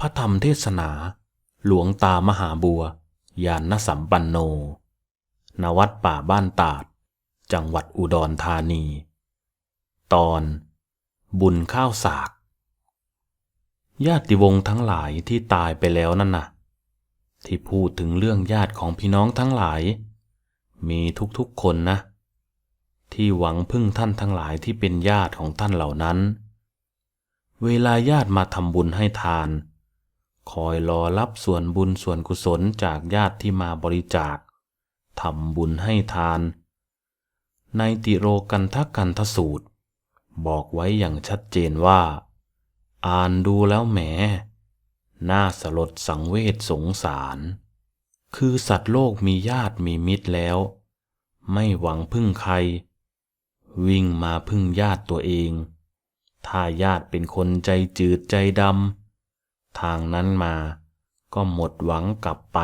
พระธรรมเทศนา หลวงตามหาบัวยานนสัมปันโนณวัดป่าบ้านตาด จังหวัดอุดรธานี ตอน บุญข้าวสาก ญาติวงศ์ทั้งหลายที่ตายไปแล้วนั่นน่ะ ที่พูดถึงเรื่องญาติของพี่น้องทั้งหลาย มีทุกๆคนนะ ที่หวังพึ่งท่านทั้งหลายที่เป็นญาติของท่านเหล่านั้นเวลาญาติมาทำบุญให้ทาน คอยรอรับส่วนบุญส่วนกุศลจากญาติที่มาบริจาคทำบุญให้ทาน ในติโรกันทกันทสูตร บอกไว้อย่างชัดเจนว่า อ่านดูแล้วแหม น่าสลดสังเวชสงสาร คือสัตว์โลกมีญาติมีมิตรแล้ว ไม่หวังพึ่งใคร วิ่งมาพึ่งญาติตัวเอง ถ้าญาติเป็นคนใจจืดใจดำ ทางนั้นมาก็หมดหวังกลับไป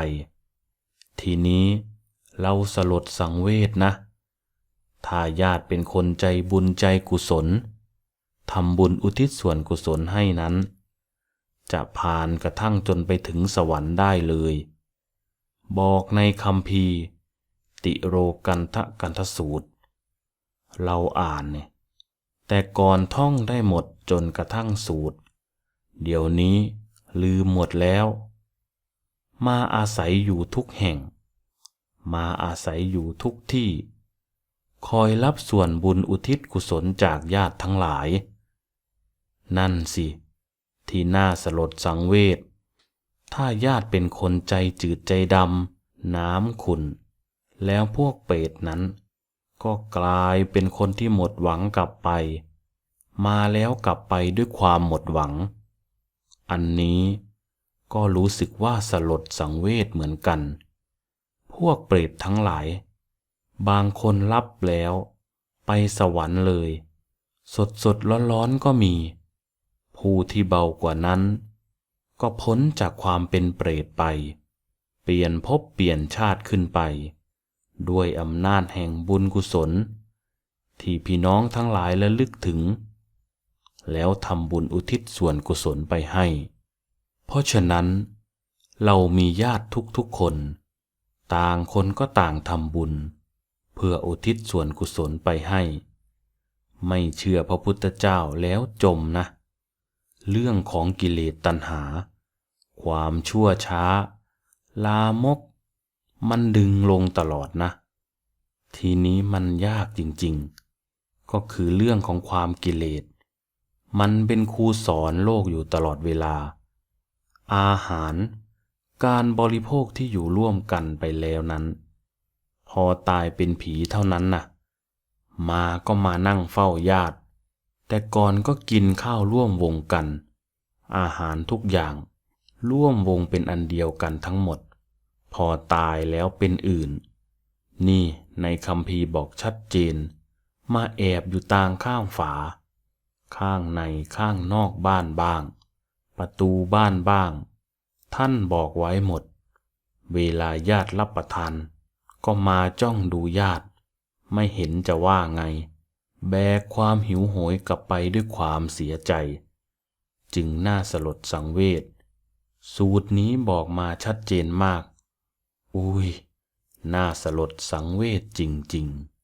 ทีนี้เราสลดสังเวชนะ ถ้าญาติเป็นคนใจบุญใจกุศลทำบุญอุทิศส่วนกุศลให้นั้น จะผ่านกระทั่งจนไปถึงสวรรค์ได้เลย บอกในคำพีติโรกันทะกันทสูตร เราอ่านเนี่ยแต่ก่อนท่องได้หมดจนกระทั่งสูตร เดี๋ยวนี้ ลืมหมดแล้ว มาอาศัยอยู่ทุกแห่ง มาอาศัยอยู่ทุกที่ คอยรับส่วนบุญอุทิศกุศลจากญาติทั้งหลาย นั่นสิ ที่น่าสลดสังเวช ถ้าญาติเป็นคนใจจืดใจดำ น้ำขุนแล้วพวกเปรตนั้น ก็กลายเป็นคนที่หมดหวังกลับไป มาแล้วกลับไปด้วยความหมดหวัง อันนี้ก็รู้สึกว่าสลดสังเวชเหมือนกัน พวกเปรตทั้งหลาย บางคนรับแล้ว ไปสวรรค์เลย สดสดร้อนร้อนๆก็มี ผู้ที่เบากว่านั้น ก็พ้นจากความเป็นเปรตไป เปลี่ยนภพเปลี่ยนชาติขึ้นไป ด้วยอำนาจแห่งบุญกุศล ที่พี่น้องทั้งหลายระลึกถึง แล้วทำบุญอุทิศส่วนกุศลไปให้ เพราะฉะนั้น เรามีญาติทุกๆคน ต่างคนก็ต่างทำบุญ เพื่ออุทิศส่วนกุศลไปให้ ไม่เชื่อพระพุทธเจ้าแล้วจมนะ เรื่องของกิเลสตัณหา ความชั่วช้า ลามก มันดึงลงตลอดนะ ทีนี้มันยากจริงๆ ก็คือเรื่องของความกิเลส มันเป็นครูสอนโลกอยู่ตลอดเวลา อาหาร การบริโภคที่อยู่ร่วมกันไปแล้วนั้น พอตายเป็นผีเท่านั้นน่ะ มาก็มานั่งเฝ้าญาติ แต่ก่อนก็กินข้าวร่วมวงกัน อาหารทุกอย่าง ร่วมวงเป็นอันเดียวกันทั้งหมด พอตายแล้วเป็นอื่น นี่ในคำพีบอกชัดเจน มาแอบอยู่ต่างข้างฝา ข้างในข้างนอกบ้านบ้าง ประตูบ้านบ้าง ท่านบอกไว้หมด เวลาญาติรับประทาน ก็มาจ้องดูญาติ ไม่เห็นจะว่าไง แบกความหิวโหยกลับไปด้วยความเสียใจ จึงน่าสลดสังเวชสูตรนี้บอกมาชัดเจนมาก อุ้ย น่าสลดสังเวชจริง ๆ